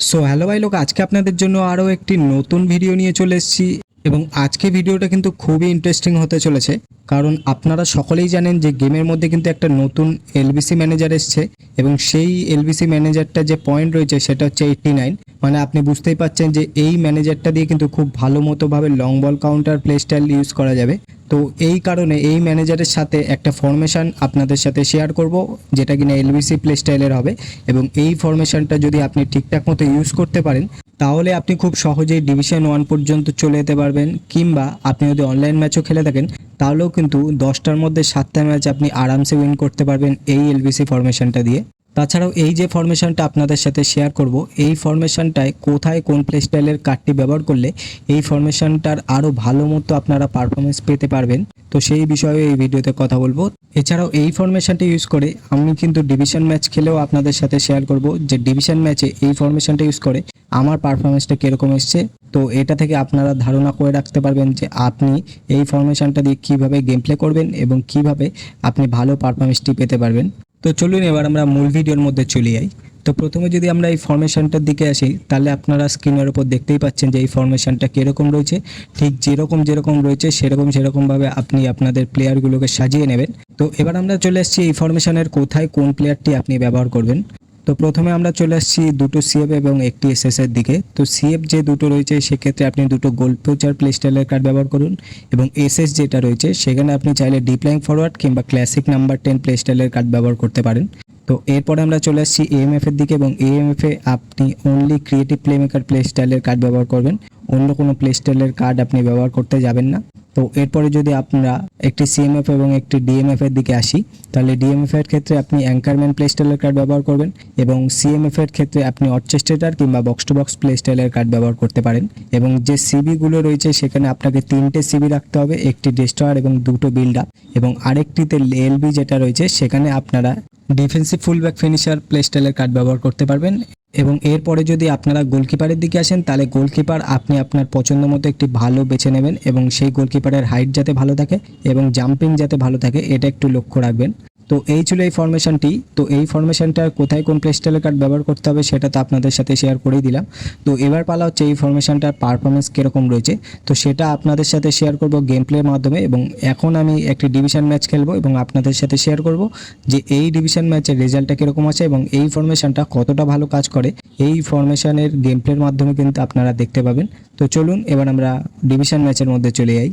So hello ভাই লোক, আজকে আপনাদের জন্য আরও একটি নতুন ভিডিও নিয়ে চলে এসেছি এবং আজকে ভিডিওটা কিন্তু খুবই ইন্টারেস্টিং হতে চলেছে। কারণ আপনারা সকলেই জানেন যে গেমের মধ্যে কিন্তু একটা নতুন এলবিসি ম্যানেজার এসছে এবং সেই এলবিসি ম্যানেজারটা যে পয়েন্ট রয়েছে সেটা হচ্ছে এইট্টি নাইন মানে আপনি বুঝতেই পাচ্ছেন যে এই ম্যানেজারটা দিয়ে কিন্তু খুব ভালো মতোভাবে long ball counter play style use করা যাবে। তো এই কারণে এই ম্যানেজারের সাথে একটা ফরমেশন আপনাদের সাথে শেয়ার করব, যেটা কিনা এলবিসি প্লে স্টাইলের হবে। এবং এই ফরমেশনটা যদি আপনি ঠিকঠাক মতো ইউজ করতে পারেন, তাহলে আপনি খুব সহজেই ডিভিশন ওয়ান পর্যন্ত চলে যেতে পারবেন। কিংবা আপনি যদি অনলাইন ম্যাচও খেলে থাকেন, তাহলেও কিন্তু দশটার মধ্যে সাতটা ম্যাচ আপনি আরামসে উইন করতে পারবেন এই এলবিসি ফরমেশনটা দিয়ে। তাছাড়াও এই যে ফরমেশনটা আপনাদের সাথে শেয়ার করব, এই ফরমেশনটায় কোথায় কোন প্লে স্টাইলের কার্ডটি ব্যবহার করলে এই ফরমেশনটার আরও ভালো মতো আপনারা পারফরমেন্স পেতে পারবেন, তো সেই বিষয়ে এই ভিডিওতে কথা বলব। এছাড়াও এই ফরমেশনটা ইউজ করে আমি কিন্তু ডিভিশন ম্যাচ খেলেও আপনাদের সাথে শেয়ার করব যে ডিভিশন ম্যাচে এই ফরমেশনটা ইউজ করে আমার পারফরমেন্সটা কীরকম এসছে। তো এটা থেকে আপনারা ধারণা করে রাখতে পারবেন যে আপনি এই ফরমেশনটা দিয়ে কীভাবে গেম প্লে করবেন এবং কীভাবে আপনি ভালো পারফরমেন্সটি পেতে পারবেন। তো চলুন এবার আমরা মূল ভিডিওর মধ্যে চলে যাই। তো প্রথমে যদি আমরা এই ফরমেশনটার দিকে আসি, তাহলে আপনারা স্ক্রিনের ওপর দেখতেই পাচ্ছেন যে এই ফরমেশনটা কীরকম রয়েছে। ঠিক যেরকম যেরকম রয়েছে, সেরকম সেরকমভাবে আপনি আপনাদের প্লেয়ারগুলোকে সাজিয়ে নেবেন। তো এবার আমরা চলে আসছি এই ফরমেশনের কোথায় কোন প্লেয়ারটি আপনি ব্যবহার করবেন। তো প্রথমে আমরা চলে আসছি দুটো সিএফ এবং একটি এসএস এর দিকে। তো সিএফ যে দুটো রয়েছে, সেক্ষেত্রে আপনি দুটো গোল্ড ফিউচার প্লে স্টাইলের কার্ড ব্যবহার করুন এবং এসএস যেটা রয়েছে, সেখানে আপনি চাইলে ডিপ্লাইং ফরওয়ার্ড কিংবা ক্লাসিক নাম্বার টেন প্লে স্টাইলের কার্ড ব্যবহার করতে পারেন। তো এরপরে আমরা চলে আসছি এএমএফ এর দিকে এবং এএমএফ এ আপনি অনলি ক্রিয়েটিভ প্লেমেকার প্লে স্টাইলের কার্ড ব্যবহার করবেন। অন্য কোনো প্লে স্টাইলের কার্ড আপনি ব্যবহার করতে যাবেন না। তো এরপরে যদি আমরা একটি সিএমএফ এবং একটি ডিএমএফ এর দিকে আসি, তাহলে ডিএমএফ এর ক্ষেত্রে আপনি অ্যাঙ্কারম্যান প্লে স্টাইলের কার্ড ব্যবহার করবেন এবং সিএমএফ এর ক্ষেত্রে আপনি অর্চেস্টেটার কিংবা বক্স টু বক্স প্লে স্টাইলের কার্ড ব্যবহার করতে পারেন। এবং যে সিবিগুলো রয়েছে, সেখানে আপনাকে তিনটে সিবি রাখতে হবে, একটি ডেস্ট্রয়ার এবং দুটো বিল্ড আপ এবং আরেকটিতে এলবি যেটা রয়েছে, সেখানে আপনারা ডিফেন্সিভ ফুলব্যাক ফিনিশার প্লে স্টাইলের কার্ড ব্যবহার করতে পারবেন। এবং এরপরে যদি আপনারা গোলকিপারের দিকে আসেন, তাহলে গোলকিপার আপনি আপনার পছন্দ মতো একটি ভালো বেছে নেবেন এবং সেই গোলকিপারের হাইট যাতে ভালো থাকে এবং জাম্পিং যাতে ভালো থাকে, এটা একটু লক্ষ্য রাখবেন। তো এই ছিল এই ফরমেশনটি তো এই ফরমেশনটা কোথায় কোন প্লে স্টাইলের কার্ড ব্যবহার করতে হবে সেটা তো আপনাদের সাথে শেয়ার করেই দিলাম। তো এবার পালা হচ্ছে এই ফরমেশনটার পারফরমেন্স কীরকম রয়েছে। তো সেটা আপনাদের সাথে শেয়ার করব গেম প্লের মাধ্যমে এবং এখন আমি একটি ডিভিশন ম্যাচ খেলব এবং আপনাদের সাথে শেয়ার করব যে এই ডিভিশন ম্যাচের রেজাল্টটা কীরকম আছে এবং এই ফরমেশনটা কতটা ভালো কাজ করে। এই ফরমেশনের গেম প্লের মাধ্যমে কিন্তু আপনারা দেখতে পাবেন। তো চলুন এবার আমরা ডিভিশন ম্যাচের মধ্যে চলে যাই।